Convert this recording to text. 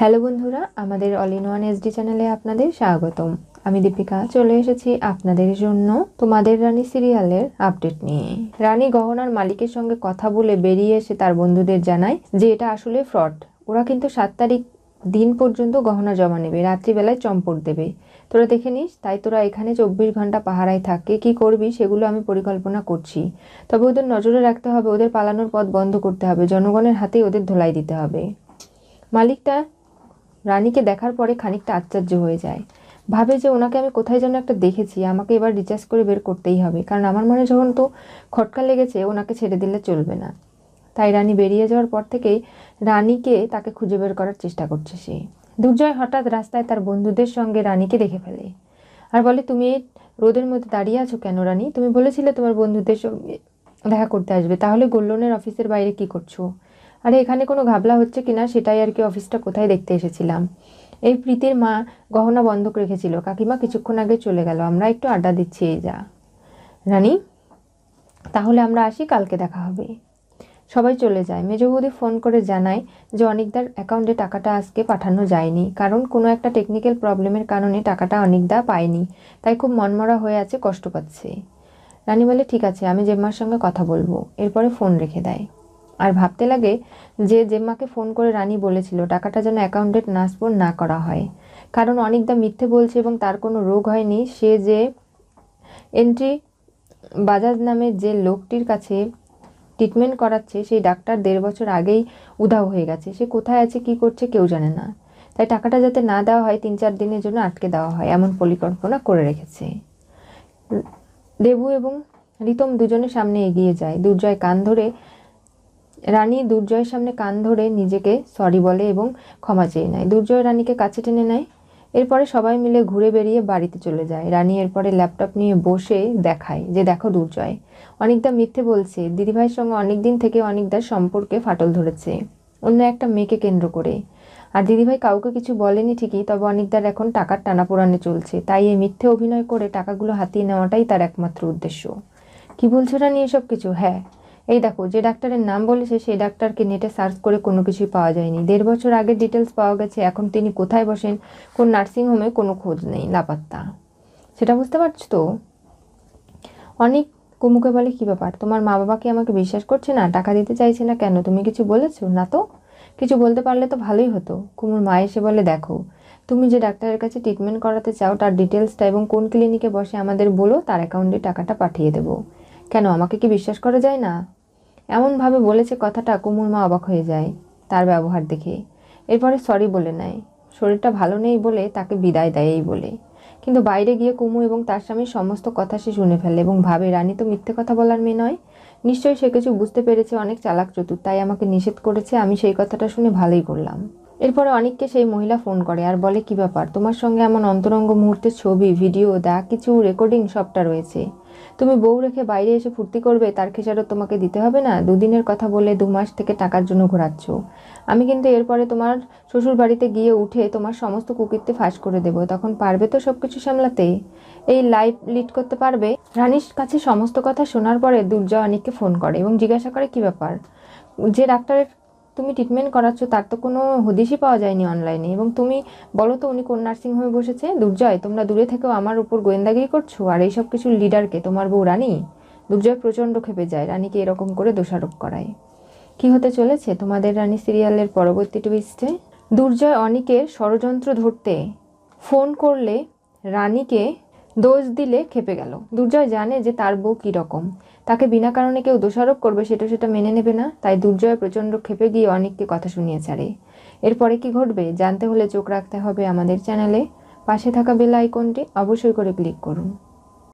Hello বন্ধুরা, আমাদের all in one SD চ্যানেলে আপনাদের স্বাগতম। আমি দীপিকা, চলে এসেছি আপনাদের জন্য তোমাদের রানী সিরিয়ালের আপডেট নিয়ে। রানী গহনার মালিকের সঙ্গে কথা বলে বেরিয়ে এসে তার বন্ধুদের জানায় যে এটা আসলে ফ্রড ওরা কিন্তু সাত তারিখ দিন পর্যন্ত গহনা জমা নেবে, রাত্রিবেলায় চম্পট দেবে। তোরা দেখে নিস, তাই তোরা এখানে চব্বিশ ঘণ্টা পাহারায় থাকে, কি করবি সেগুলো আমি পরিকল্পনা করছি। তবে ওদের নজরে রাখতে হবে, ওদের পালানোর পথ বন্ধ করতে হবে, জনগণের হাতেই ওদের ধোলাই দিতে হবে। মালিকটা রানীকে দেখার পরে খানিকটা আশ্চর্য হয়ে যায়। ভাবে যে ওনাকে আমি কোথায় যেন একটা দেখেছি, আমাকে এবার রিচার্জ করে বের করতেই হবে, কারণ আমার মনে যখন তো খটকা লেগেছে, ওনাকে ছেড়ে দিলে চলবে না। তাই রানী বেরিয়ে যাওয়ার পর থেকেই রানীকে তাকে খুঁজে বের করার চেষ্টা করছে সে। দুর্জয় হঠাৎ রাস্তায় তার বন্ধুদের সঙ্গে রানীকে দেখে ফেলে। আর বলে, তুমি রোদের মধ্যে দাঁড়িয়ে আছো কেন রানী? তুমি বলেছিলে তোমার বন্ধুদের সঙ্গে দেখা করতে আসবে। তাহলে গোল্লনের অফিসের বাইরে কি করছ? আরে, এখানে কোনো ঘাবলা হচ্ছে কিনা সেটাই আর কি অফিসটা কোথায় দেখতে এসেছিলাম। এই প্রীতির মা গহনা বন্ধক রেখেছিল। কাকিমা কিছুক্ষণ আগে চলে গেল। আমরা একটু আড্ডা দিচ্ছি এই যা। রানী, তাহলে আমরা আসি, কালকে দেখা হবে। সবাই চলে যায়। মেজ বৌদি ফোন করে জানায় যে অনিকদার অ্যাকাউন্টে টাকাটা আজকে পাঠানো যায়নি। কারণ কোনো একটা টেকনিক্যাল প্রবলেমের কারণে টাকাটা অনিকদা পায়নি। তাই খুব মনমরা হয়ে আছে, কষ্ট পাচ্ছে। রানী বলে, ঠিক আছে, আমি জেম্মার সঙ্গে কথা বলব। এরপরে ফোন রেখে দেয়। আর ভাবতে লাগে যে জেম্মাকে ফোন করে রানী বলেছিল, টাকাটা যেন অ্যাকাউন্টে ট্রান্সফার না করা হয়। কারণ অনেকদা মিথ্যে বলছে এবং তার কোনো রোগ হয়নি। সে যে এন্ট্রি বাজাজ নামে যে লোকটির কাছে ট্রিটমেন্ট করাচ্ছে, সেই ডাক্তার দেড় বছর আগেই উধাও হয়ে গেছে। সে কোথায় আছে, কি করছে কেউ জানে না। তাই টাকাটা যাতে না দেওয়া হয়, তিন চার দিনের জন্য আটকে দেওয়া হয়, এমন পরিকল্পনা করে রেখেছে। দেবু এবং রিতম দুজনের সামনে এগিয়ে যায়। দুর্জয় কান ধরে রানী দুর্জয়ের সামনে কান ধরে নিজেকে সরি বলে এবং ক্ষমা চেয়ে নেয়। দুর্জয় রানীকে কাছে টেনে নেয়। এরপরে সবাই মিলে ঘুরে বেরিয়ে বাড়িতে চলে যায়। রানী এরপরে ল্যাপটপ নিয়ে বসে দেখায় যে, দেখো দুর্জয় অনেকদা মিথ্যে বলছে। দিদিভাইয়ের সঙ্গে অনেক দিন থেকে অনেকদার সম্পর্কে ফাটল ধরেছে। অন্য একটা মেয়েকে কেন্দ্র করে। আর দিদিভাই কাউকে কিছু বলেনি ঠিকই, তবে অনেকদার এখন টাকার টানাপোড়ানে চলছে। তাই এই মিথ্যে অভিনয় করে টাকাগুলো হাতিয়ে নেওয়াটাই তার একমাত্র উদ্দেশ্য। কি বলছো রানী এসব কিছু? হ্যাঁ এই দেখো, যে ডাক্তারের নাম বলেছে, সেই ডাক্তারকে নেটে সার্চ করে কোনো কিছুই পাওয়া যায়নি। দেড় বছর আগে ডিটেলস পাওয়া গেছে, এখন তিনি কোথায় বসেন, কোন নার্সিংহোমে কোনো খোঁজ নেই, লাপাত্তা। সেটা বুঝতে পারছ তো? অনেক কুমুকে বলে, কী ব্যাপার, তোমার মা বাবা কি আমাকে বিশ্বাস করছে না? টাকা দিতে চাইছে না কেন? তুমি কিছু বলেছ না তো? কিছু বলতে পারলে তো ভালোই হতো। কুমুর মা এসে বলে, দেখো, তুমি যে ডাক্তারের কাছে ট্রিটমেন্ট করাতে চাও, তার ডিটেলসটা এবং কোন ক্লিনিকে বসে আমাদের বলো, তার অ্যাকাউন্টে টাকাটা পাঠিয়ে দেবো। কেন, আমাকে কি বিশ্বাস করা যায় না? এমনভাবে বলেছে কথাটা কুমুর মা অবাক হয়ে যায় তার ব্যবহার দেখে। এরপরে সরি বলে নেয়। শরীরটা ভালো নেই বলে তাকে বিদায় দেয় এই বলে। কিন্তু বাইরে গিয়ে কুমু এবং তার স্বামীর সমস্ত কথা সে শুনে ফেলে এবং ভাবে, রানী তো মিথ্যে কথা বলার মেয়ে নয়। নিশ্চয়ই সে কিছু বুঝতে পেরেছে, অনেক চালাক চতুর, তাই আমাকে নিষেধ করেছে, আমি সেই কথাটা শুনে ভালোই করলাম। এরপরে অনেককে সেই মহিলা ফোন করে, আর বলে কি ব্যাপার? তোমার সঙ্গে এমন অন্তরঙ্গ মুহূর্তের ছবি, ভিডিও দা কিছু রেকর্ডিং সবটা রয়েছে। তুমি বউ রেখে বাইরে এসে ফুর্তি করবে, তার খেসারত তোমাকে দিতে হবে না? দুদিনের কথা বলে দু মাস থেকে টাকার জন্য ঘোরাচ্ছ। আমি কিন্তু এরপরে তোমার শ্বশুর বাড়িতে গিয়ে উঠে তোমার সমস্ত কুকিরতে ফাঁস করে দেবো। তখন পারবে তো সব কিছু সামলাতে? এই লাইভ লিড করতে পারবে? রানীর কাছে সমস্ত কথা শোনার পরে দুর্জয় অনেককে ফোন করে এবং জিজ্ঞাসা করে, কি ব্যাপার? যে ডাক্তারের তুমি ট্রিটমেন্ট করাচ্ছ, তার তো কোনো হদিশই পাওয়া যায়নি অনলাইনে এবং তুমি বলো তো, উনি কোন নার্সিংহোমে বসেছে? দুর্জয়, তোমরা দূরে থেকেও আমার উপর গোয়েন্দাগিরি করছ? আর এইসব কিছু লিডারকে তোমার বউ রানী? দুর্জয় প্রচণ্ড খেপে যায়, রানীকে এরকম করে দোষারোপ করায়। কি হতে চলেছে? তোমাদের রানী সিরিয়ালের পরবর্তী টুইস্টে দুর্জয় অনিকের ষড়যন্ত্র ধরতে ফোন করলে রানীকে দোষ দিলে খেপে গেল। দুর্জয় জানে যে তার বউ কী রকম। তাকে বিনা কারণে কেউ দোষারোপ করবে সেটা সেটা মেনে নেবে না, তাই দুর্জয় প্রচণ্ড খেপে গিয়ে অনেককে কথা শুনিয়ে ছাড়ে এরপরে কি ঘটবে? জানতে হলে চোখ রাখতে হবে আমাদের চ্যানেলে। পাশে থাকা বেল আইকনটি অবশ্যই করে ক্লিক করুন।